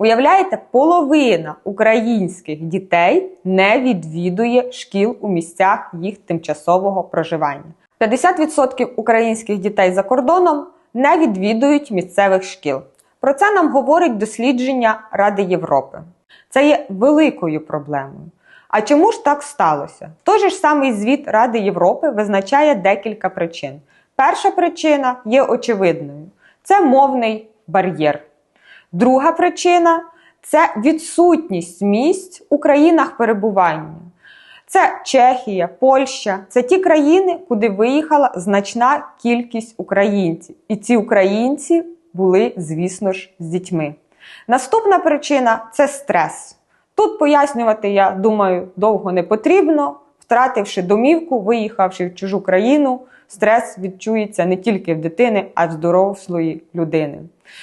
Уявляєте, половина українських дітей не відвідує шкіл у місцях їх тимчасового проживання. 50% українських дітей за кордоном не відвідують місцевих шкіл. Про це нам говорить дослідження Ради Європи. Це є великою проблемою. А чому ж так сталося? Той же ж самий звіт Ради Європи визначає декілька причин. Перша причина є очевидною: це мовний бар'єр. Друга причина це відсутність місць у країнах перебування. Це Чехія, Польща, це ті країни, куди виїхала значна кількість українців. І ці українці були, звісно ж, з дітьми. Наступна причина це стрес. Тут пояснювати, я думаю, довго не потрібно. Втративши домівку, виїхавши в чужу країну, стрес відчується не тільки в дитини, а й в здорослої людини.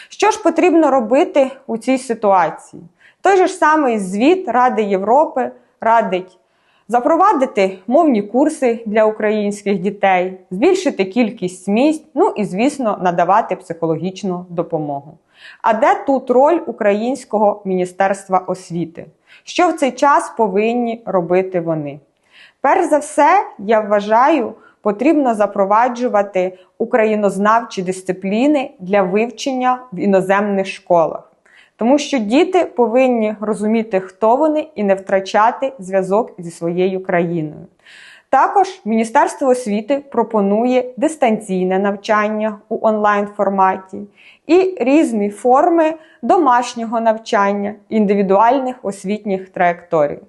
Що ж потрібно робити у цій ситуації? Той же ж самий звіт Ради Європи радить запровадити мовні курси для українських дітей, збільшити кількість місць, ну і, звісно, надавати психологічну допомогу. А де тут роль Українського міністерства освіти? Що в цей час повинні робити вони? Перш за все, я вважаю, потрібно запроваджувати українознавчі дисципліни для вивчення в іноземних школах. Тому що діти повинні розуміти, хто вони, і не втрачати зв'язок зі своєю країною. Також Міністерство освіти пропонує дистанційне навчання у онлайн форматі і різні форми домашнього навчання, індивідуальних освітніх траєкторій.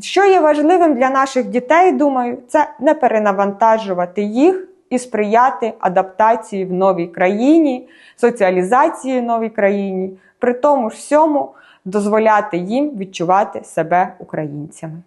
Що є важливим для наших дітей, думаю, це не перенавантажувати їх і сприяти адаптації в новій країні, соціалізації в новій країні, при тому ж всьому дозволяти їм відчувати себе українцями.